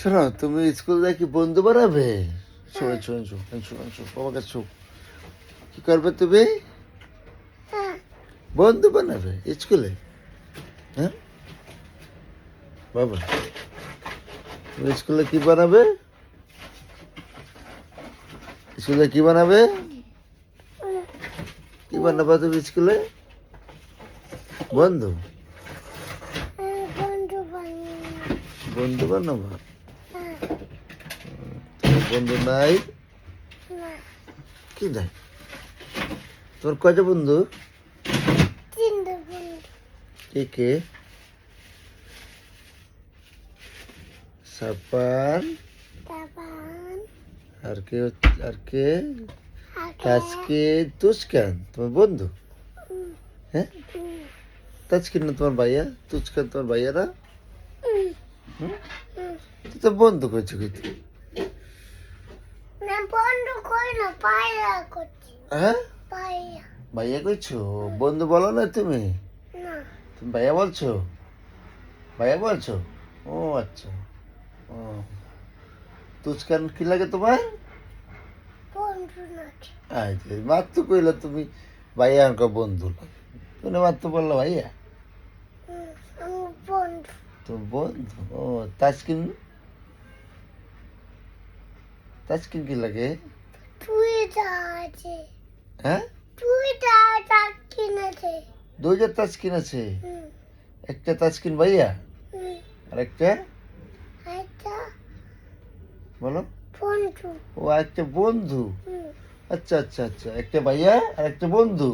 শোনো তুমি স্কুল কি বন্ধু বানাবে? শোনো শোনো শোনো শোনো শোনো বাবা কাছে শোনো। কি করবে তুমি? হ্যাঁ। বন্ধু বানাবে স্কুলে হ্যাঁ? বাবা তুমি স্কুলে কি বানাবে? স্কুলে কি বানাবে? কি বানাবে তুমি স্কুলে বন্ধু? হ্যাঁ, বন্ধু বানাবো? হ্যাঁ বন্ধু নাই? কি নাই? তোমার কয়টা বন্ধু? কে কে? সাপান আর কে আর কে? আজকে তুস্কান তোমার বন্ধু? হ্যাঁ? তাজকিন না তোমার ভাইয়া? তুস্কান তোমার ভাইয়ারা? তো বন্ধু করছ কিন্তু না বন্ধু কই না পায়রা করছি হ্যাঁ? ভাইয়া কইছো? বন্ধু বলো না তুমি? তুমি ভাইয়া বলছো? ভাইয়া বলছো? ও আচ্ছা। ও। তুস্কান কি লাগে তোমার? নাকি। মাত্র কইলা তুমি ভাইয়া আমাকে বন্ধু লাগে। তুমি মাত্র বলল ভাইয়া? তো বন্ধু? ও তাজকিন তাজকিন কি লাগে? হ্যাঁ? দুইটা তাজকিন আছে একটা তাজকিন ভাইয়া? আর একটা বলো। ও একটা বন্ধু? আচ্ছা আচ্ছা আচ্ছা। একটা ভাইয়া আর একটা বন্ধু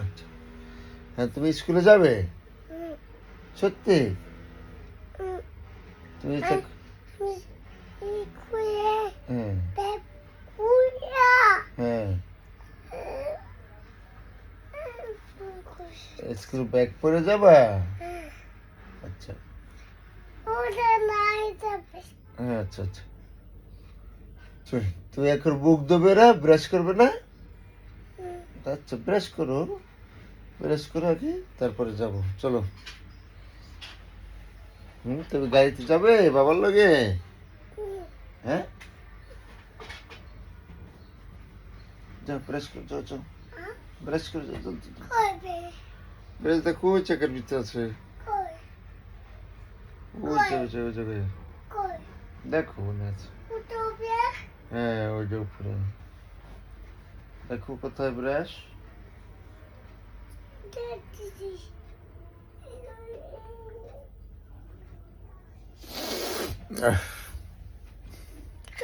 আচ্ছা। হ্যাঁ তুমি স্কুলে যাবে? সত্যি? তুমি হ্যাঁ স্কুল ব্যাগ পরে যাবা? আচ্ছা। হ্যাঁ আচ্ছা আচ্ছা। চল, তুই এখন মুখ দেবে না ব্রাশ করবে না? আচ্ছা ব্রাশ করো। ব্রাশ করো আগে তারপরে যাব। চলো। হুম তুমি গাড়িতে যাবে বাবার লগে? হ্যাঁ? যাও ব্রাশ করো যাও যাও? ব্রাশ করে যাও যাও, যাও, যাও। করবে ব্রাশ দেখো ওই চাকার ভিতরে আছে কই ওই জায়গায় ওই জায়গায়, ওই জায়গায় কই দেখো মনে আছে উঠবে হ্যাঁ ওই যে উপরে দেখো কোথায় ব্রাশ দেখছি আহ